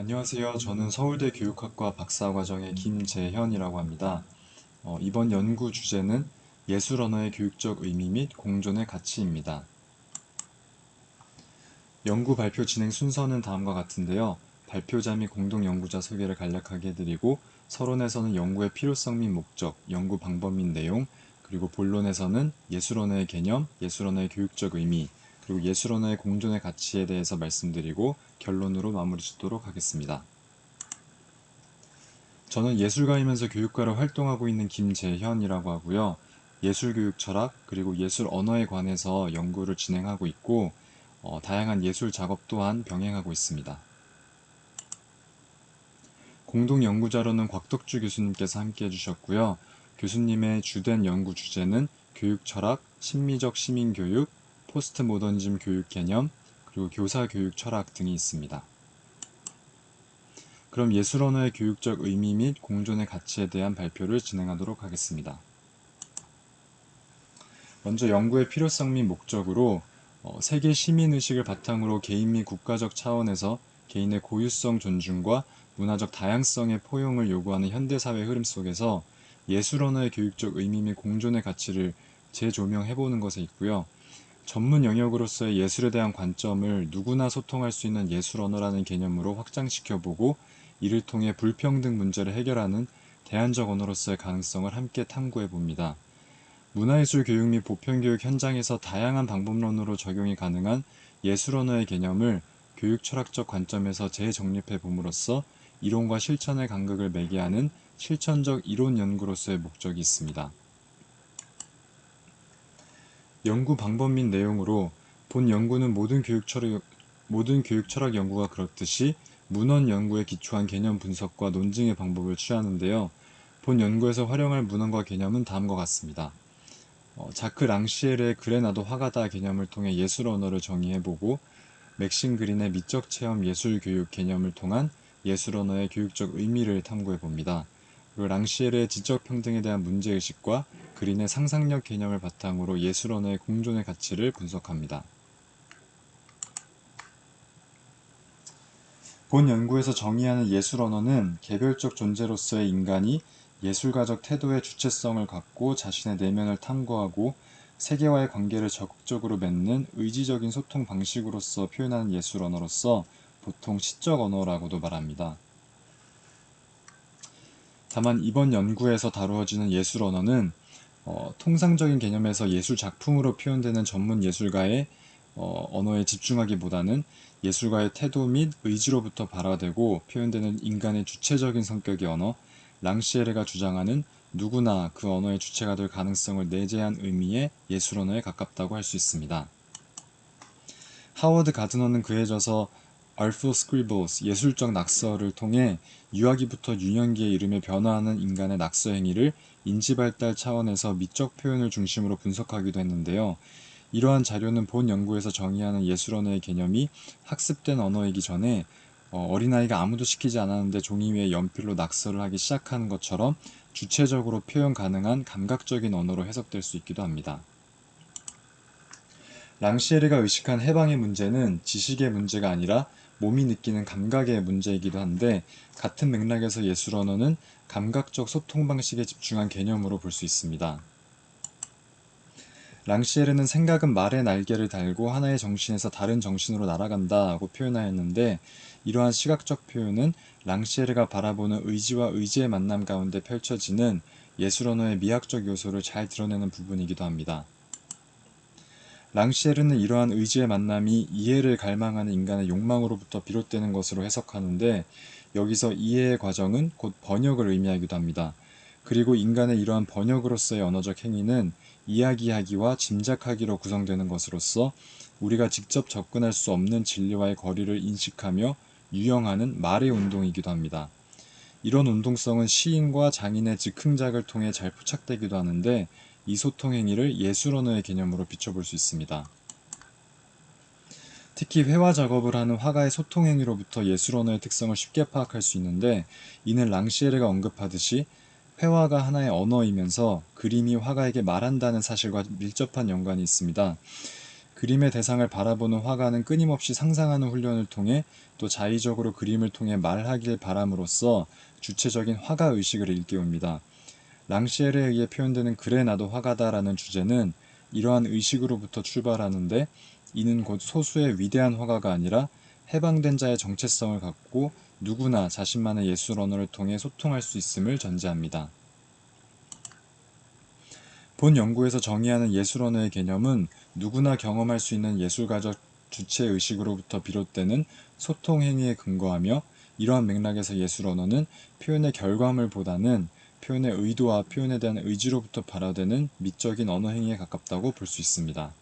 안녕하세요. 저는 서울대 교육학과 박사과정의 김재현이라고 합니다. 어, 이번 연구 주제는 예술 언어의 교육적 의미 및 공존의 가치입니다. 연구 발표 진행 순서는 다음과 같은데요. 발표자 및 공동 연구자 소개를 간략하게 해드리고 서론에서는 연구의 필요성 및 목적, 연구 방법 및 내용, 그리고 본론에서는 예술 언어의 개념, 예술 언어의 교육적 의미, 그리고 예술 언어의 공존의 가치에 대해서 말씀드리고 결론으로 마무리 짓도록 하겠습니다. 저는 예술가이면서 교육가로 활동하고 있는 김재현이라고 하고요. 예술교육 철학 그리고 예술 언어에 관해서 연구를 진행하고 있고 어, 다양한 예술 작업 또한 병행하고 있습니다. 공동 연구자로는 곽덕주 교수님께서 함께 해주셨고요. 교수님의 주된 연구 주제는 교육 철학, 심미적 시민교육, 포스트 모더니즘 교육 개념, 그리고 교사 교육 철학 등이 있습니다. 그럼 예술 언어의 교육적 의미 및 공존의 가치에 대한 발표를 진행하도록 하겠습니다. 먼저 연구의 필요성 및 목적으로 어, 세계 시민 의식을 바탕으로 개인 및 국가적 차원에서 개인의 고유성 존중과 문화적 다양성의 포용을 요구하는 현대사회 흐름 속에서 예술 언어의 교육적 의미 및 공존의 가치를 재조명해보는 것에 있고요. 전문 영역으로서의 예술에 대한 관점을 누구나 소통할 수 있는 예술 언어라는 개념으로 확장시켜보고 이를 통해 불평등 문제를 해결하는 대안적 언어로서의 가능성을 함께 탐구해 봅니다. 문화예술 교육 및 보편교육 현장에서 다양한 방법론으로 적용이 가능한 예술 언어의 개념을 교육 철학적 관점에서 재정립해 봄으로써 이론과 실천의 간극을 매개하는 실천적 이론 연구로서의 목적이 있습니다. 연구 방법 및 내용으로 본 연구는 모든 교육 철학, 모든 교육 철학 연구가 그렇듯이 문헌 연구에 기초한 개념 분석과 논증의 방법을 취하는데요. 본 연구에서 활용할 문헌과 개념은 다음과 같습니다. 어, 자크 랑시엘의 그래 나도 화가다 개념을 통해 예술 언어를 정의해보고 맥신 그린의 미적 체험 예술 교육 개념을 통한 예술 언어의 교육적 의미를 탐구해봅니다. 그리고 랑시엘의 지적 평등에 대한 문제 의식과 그린의 상상력 개념을 바탕으로 예술 언어의 공존의 가치를 분석합니다. 본 연구에서 정의하는 예술 언어는 개별적 존재로서의 인간이 예술가적 태도의 주체성을 갖고 자신의 내면을 탐구하고 세계와의 관계를 적극적으로 맺는 의지적인 소통 방식으로서 표현하는 예술 언어로서 보통 시적 언어라고도 말합니다. 다만 이번 연구에서 다루어지는 예술 언어는 어, 통상적인 개념에서 예술 작품으로 표현되는 전문 예술가의 어, 언어에 집중하기보다는 예술가의 태도 및 의지로부터 발화되고 표현되는 인간의 주체적인 성격의 언어, 랑시에르가 주장하는 누구나 그 언어의 주체가 될 가능성을 내재한 의미의 예술 언어에 가깝다고 할 수 있습니다. 하워드 가드너는 그에 져서 알프 스크리블스 예술적 낙서를 통해 유아기부터 유년기에 이르며 변화하는 인간의 낙서 행위를 인지발달 차원에서 미적 표현을 중심으로 분석하기도 했는데요. 이러한 자료는 본 연구에서 정의하는 예술 언어의 개념이 학습된 언어이기 전에 어, 어린아이가 아무도 시키지 않았는데 종이 위에 연필로 낙서를 하기 시작하는 것처럼 주체적으로 표현 가능한 감각적인 언어로 해석될 수 있기도 합니다. 랑시에르가 의식한 해방의 문제는 지식의 문제가 아니라 몸이 느끼는 감각의 문제이기도 한데 같은 맥락에서 예술 언어는 감각적 소통 방식에 집중한 개념으로 볼 수 있습니다. 랑시에르는 생각은 말의 날개를 달고 하나의 정신에서 다른 정신으로 날아간다고 표현하였는데 이러한 시각적 표현은 랑시에르가 바라보는 의지와 의지의 만남 가운데 펼쳐지는 예술 언어의 미학적 요소를 잘 드러내는 부분이기도 합니다. 랑시에르는 이러한 의지의 만남이 이해를 갈망하는 인간의 욕망으로부터 비롯되는 것으로 해석하는데 여기서 이해의 과정은 곧 번역을 의미하기도 합니다. 그리고 인간의 이러한 번역으로서의 언어적 행위는 이야기하기와 짐작하기로 구성되는 것으로서 우리가 직접 접근할 수 없는 진리와의 거리를 인식하며 유영하는 말의 운동이기도 합니다. 이런 운동성은 시인과 장인의 즉흥작을 통해 잘 포착되기도 하는데 이 소통 행위를 예술 언어의 개념으로 비춰볼 수 있습니다. 특히 회화 작업을 하는 화가의 소통 행위로부터 예술 언어의 특성을 쉽게 파악할 수 있는데 이는 랑시에르가 언급하듯이 회화가 하나의 언어이면서 그림이 화가에게 말한다는 사실과 밀접한 연관이 있습니다. 그림의 대상을 바라보는 화가는 끊임없이 상상하는 훈련을 통해 또 자의적으로 그림을 통해 말하길 바람으로써 주체적인 화가 의식을 일깨웁니다. 랑시엘에 의해 표현되는 그래 나도 화가다라는 주제는 이러한 의식으로부터 출발하는데 이는 곧 소수의 위대한 화가가 아니라 해방된 자의 정체성을 갖고 누구나 자신만의 예술 언어를 통해 소통할 수 있음을 전제합니다. 본 연구에서 정의하는 예술 언어의 개념은 누구나 경험할 수 있는 예술가적 주체 의식으로부터 비롯되는 소통 행위에 근거하며 이러한 맥락에서 예술 언어는 표현의 결과물보다는 표현의 의도와 표현에 대한 의지로부터 발화되는 미적인 언어 행위에 가깝다고 볼 수 있습니다.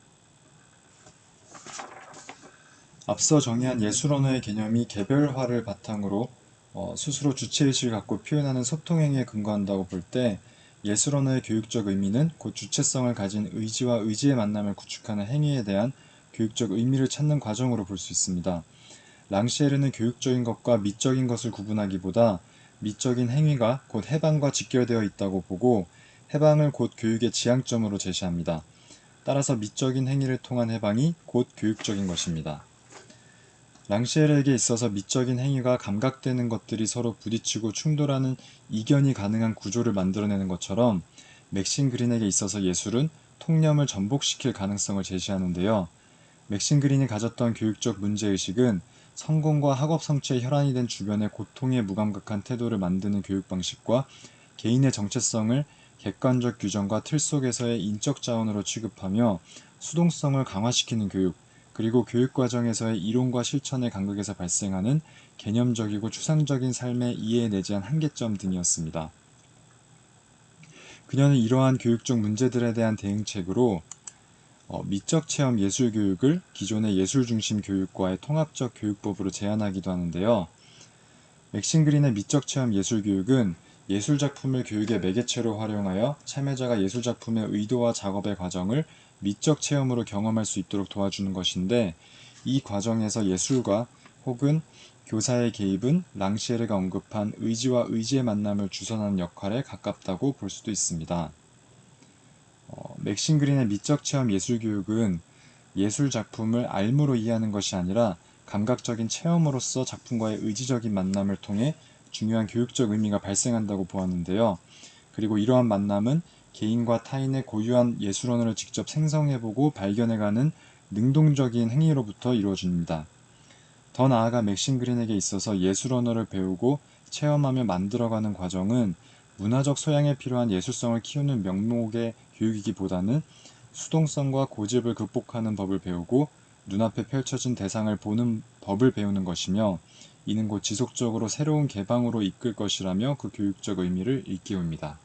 앞서 정의한 예술 언어의 개념이 개별화를 바탕으로 어, 스스로 주체의식을 갖고 표현하는 소통 행위에 근거한다고 볼 때 예술 언어의 교육적 의미는 곧 주체성을 가진 의지와 의지의 만남을 구축하는 행위에 대한 교육적 의미를 찾는 과정으로 볼 수 있습니다. 랑시에르는 교육적인 것과 미적인 것을 구분하기보다 미적인 행위가 곧 해방과 직결되어 있다고 보고 해방을 곧 교육의 지향점으로 제시합니다. 따라서 미적인 행위를 통한 해방이 곧 교육적인 것입니다. 랑시엘에게 있어서 미적인 행위가 감각되는 것들이 서로 부딪히고 충돌하는 이견이 가능한 구조를 만들어내는 것처럼 맥신 그린에게 있어서 예술은 통념을 전복시킬 가능성을 제시하는데요. 맥신 그린이 가졌던 교육적 문제의식은 성공과 학업 성취에 혈안이 된 주변의 고통에 무감각한 태도를 만드는 교육 방식과 개인의 정체성을 객관적 규정과 틀 속에서의 인적 자원으로 취급하며 수동성을 강화시키는 교육, 그리고 교육 과정에서의 이론과 실천의 간극에서 발생하는 개념적이고 추상적인 삶의 이해에 내재한 한계점 등이었습니다. 그녀는 이러한 교육적 문제들에 대한 대응책으로 어, 미적 체험 예술 교육을 기존의 예술 중심 교육과의 통합적 교육법으로 제안하기도 하는데요. 맥신 그린의 미적 체험 예술 교육은 예술 작품을 교육의 매개체로 활용하여 참여자가 예술 작품의 의도와 작업의 과정을 미적 체험으로 경험할 수 있도록 도와주는 것인데 이 과정에서 예술과 혹은 교사의 개입은 랑시에르가 언급한 의지와 의지의 만남을 주선하는 역할에 가깝다고 볼 수도 있습니다. 어, 맥신 그린의 미적 체험 예술 교육은 예술 작품을 알무로 이해하는 것이 아니라 감각적인 체험으로서 작품과의 의지적인 만남을 통해 중요한 교육적 의미가 발생한다고 보았는데요. 그리고 이러한 만남은 개인과 타인의 고유한 예술 언어를 직접 생성해보고 발견해가는 능동적인 행위로부터 이루어집니다. 더 나아가 맥신 그린에게 있어서 예술 언어를 배우고 체험하며 만들어가는 과정은 문화적 소양에 필요한 예술성을 키우는 명목의 교육이기보다는 수동성과 고집을 극복하는 법을 배우고 눈앞에 펼쳐진 대상을 보는 법을 배우는 것이며 이는 곧 지속적으로 새로운 개방으로 이끌 것이라며 그 교육적 의미를 일깨웁니다.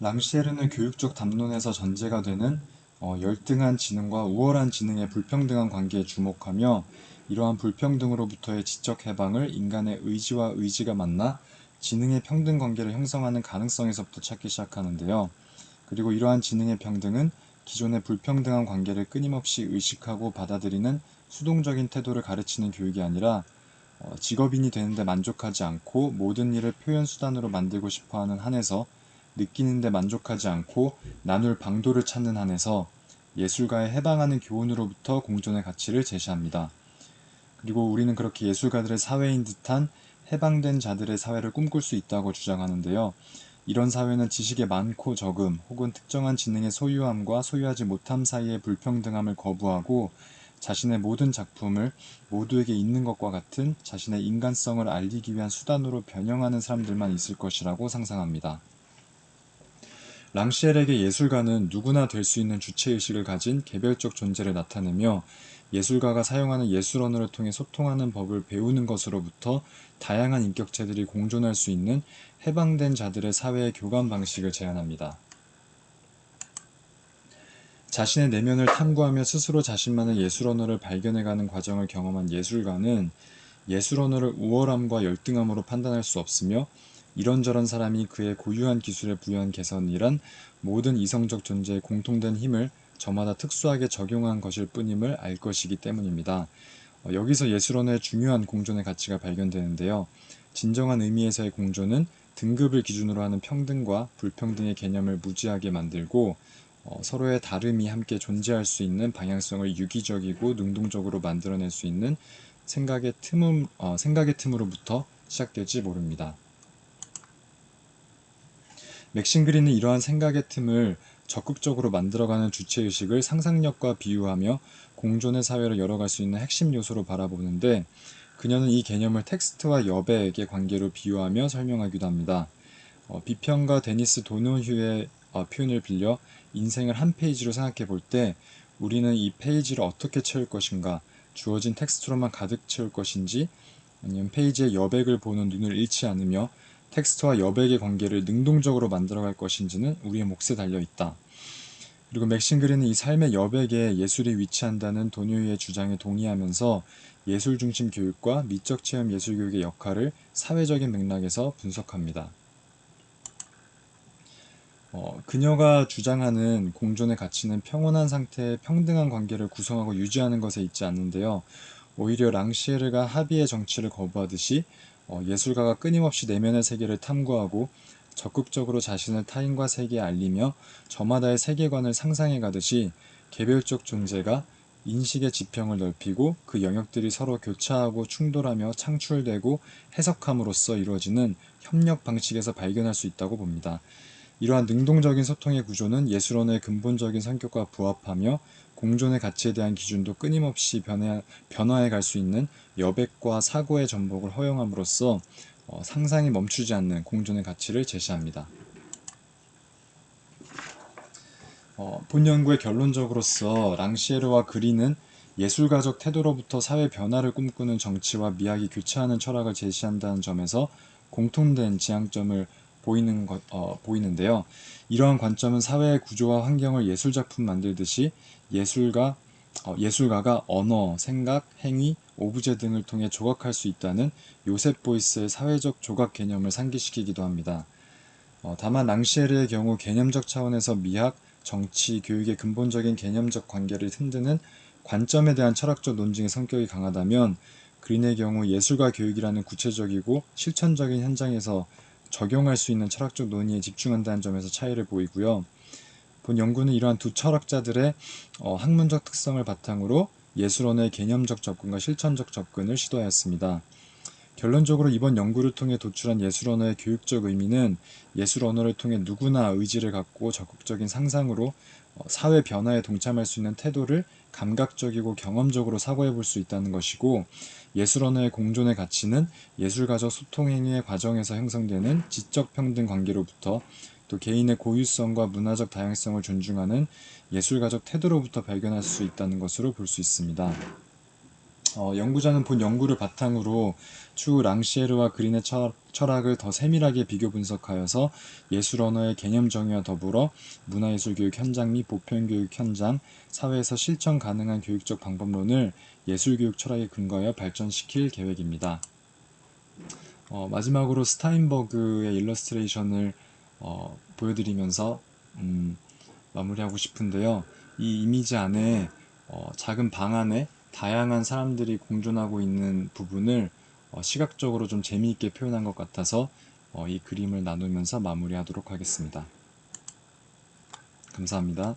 랑시에르는 교육적 담론에서 전제가 되는 어, 열등한 지능과 우월한 지능의 불평등한 관계에 주목하며 이러한 불평등으로부터의 지적 해방을 인간의 의지와 의지가 만나 지능의 평등 관계를 형성하는 가능성에서부터 찾기 시작하는데요. 그리고 이러한 지능의 평등은 기존의 불평등한 관계를 끊임없이 의식하고 받아들이는 수동적인 태도를 가르치는 교육이 아니라 어, 직업인이 되는데 만족하지 않고 모든 일을 표현 수단으로 만들고 싶어하는 한에서 느끼는데 만족하지 않고 나눌 방도를 찾는 한에서 예술가의 해방하는 교훈으로부터 공존의 가치를 제시합니다. 그리고 우리는 그렇게 예술가들의 사회인 듯한 해방된 자들의 사회를 꿈꿀 수 있다고 주장하는데요. 이런 사회는 지식의 많고 적음 혹은 특정한 지능의 소유함과 소유하지 못함 사이의 불평등함을 거부하고 자신의 모든 작품을 모두에게 있는 것과 같은 자신의 인간성을 알리기 위한 수단으로 변형하는 사람들만 있을 것이라고 상상합니다. 랑시엘에게 예술가는 누구나 될 수 있는 주체의식을 가진 개별적 존재를 나타내며 예술가가 사용하는 예술 언어를 통해 소통하는 법을 배우는 것으로부터 다양한 인격체들이 공존할 수 있는 해방된 자들의 사회의 교감 방식을 제안합니다. 자신의 내면을 탐구하며 스스로 자신만의 예술 언어를 발견해가는 과정을 경험한 예술가는 예술 언어를 우월함과 열등함으로 판단할 수 없으며 이런저런 사람이 그의 고유한 기술에 부여한 개선이란 모든 이성적 존재의 공통된 힘을 저마다 특수하게 적용한 것일 뿐임을 알 것이기 때문입니다. 어, 여기서 예술원의 중요한 공존의 가치가 발견되는데요. 진정한 의미에서의 공존은 등급을 기준으로 하는 평등과 불평등의 개념을 무지하게 만들고 어, 서로의 다름이 함께 존재할 수 있는 방향성을 유기적이고 능동적으로 만들어낼 수 있는 생각의 틈음, 어, 생각의 틈으로부터 시작될지 모릅니다. 맥신 그린은 이러한 생각의 틈을 적극적으로 만들어가는 주체의식을 상상력과 비유하며 공존의 사회로 열어갈 수 있는 핵심 요소로 바라보는데 그녀는 이 개념을 텍스트와 여백의 관계로 비유하며 설명하기도 합니다. 어, 비평가 데니스 도노휴의 어, 표현을 빌려 인생을 한 페이지로 생각해 볼 때 우리는 이 페이지를 어떻게 채울 것인가 주어진 텍스트로만 가득 채울 것인지 아니면 페이지의 여백을 보는 눈을 잃지 않으며 텍스트와 여백의 관계를 능동적으로 만들어갈 것인지는 우리의 몫에 달려 있다. 그리고 맥신 그린은 이 삶의 여백에 예술이 위치한다는 도뉴의 주장에 동의하면서 예술 중심 교육과 미적 체험 예술 교육의 역할을 사회적인 맥락에서 분석합니다. 어, 그녀가 주장하는 공존의 가치는 평온한 상태의 평등한 관계를 구성하고 유지하는 것에 있지 않는데요. 오히려 랑시에르가 합의의 정치를 거부하듯이 어, 예술가가 끊임없이 내면의 세계를 탐구하고 적극적으로 자신을 타인과 세계에 알리며 저마다의 세계관을 상상해 가듯이 개별적 존재가 인식의 지평을 넓히고 그 영역들이 서로 교차하고 충돌하며 창출되고 해석함으로써 이루어지는 협력 방식에서 발견할 수 있다고 봅니다. 이러한 능동적인 소통의 구조는 예술 언어의 근본적인 성격과 부합하며 공존의 가치에 대한 기준도 끊임없이 변해, 변화해 갈 수 있는 여백과 사고의 전복을 허용함으로써 어, 상상이 멈추지 않는 공존의 가치를 제시합니다. 어, 본 연구의 결론적으로서 랑시에르와 그린은 예술가적 태도로부터 사회 변화를 꿈꾸는 정치와 미학이 교차하는 철학을 제시한다는 점에서 공통된 지향점을 보이는 것, 어, 보이는데요. 이러한 관점은 사회의 구조와 환경을 예술작품 만들듯이 예술가, 어, 예술가가 언어, 생각, 행위, 오브제 등을 통해 조각할 수 있다는 요셉 보이스의 사회적 조각 개념을 상기시키기도 합니다. 어, 다만 랑시에르의 경우 개념적 차원에서 미학, 정치, 교육의 근본적인 개념적 관계를 흔드는 관점에 대한 철학적 논증의 성격이 강하다면 그린의 경우 예술과 교육이라는 구체적이고 실천적인 현장에서 적용할 수 있는 철학적 논의에 집중한다는 점에서 차이를 보이고요. 본 연구는 이러한 두 철학자들의 어, 학문적 특성을 바탕으로 예술 언어의 개념적 접근과 실천적 접근을 시도하였습니다. 결론적으로 이번 연구를 통해 도출한 예술 언어의 교육적 의미는 예술 언어를 통해 누구나 의지를 갖고 적극적인 상상으로 어, 사회 변화에 동참할 수 있는 태도를 감각적이고 경험적으로 사고해 볼 수 있다는 것이고 예술 언어의 공존의 가치는 예술가적 소통 행위의 과정에서 형성되는 지적 평등 관계로부터 또 개인의 고유성과 문화적 다양성을 존중하는 예술가적 태도로부터 발견할 수 있다는 것으로 볼 수 있습니다. 어, 연구자는 본 연구를 바탕으로 추후 랑시에르와 그린의 철학을 더 세밀하게 비교 분석하여서 예술 언어의 개념 정의와 더불어 문화예술 교육 현장 및 보편 교육 현장, 사회에서 실천 가능한 교육적 방법론을 예술 교육 철학에 근거하여 발전시킬 계획입니다. 어, 마지막으로 스타인버그의 일러스트레이션을 어, 보여드리면서 음, 마무리하고 싶은데요. 이 이미지 안에 어, 작은 방 안에 다양한 사람들이 공존하고 있는 부분을 어, 시각적으로 좀 재미있게 표현한 것 같아서 어, 이 그림을 나누면서 마무리하도록 하겠습니다. 감사합니다.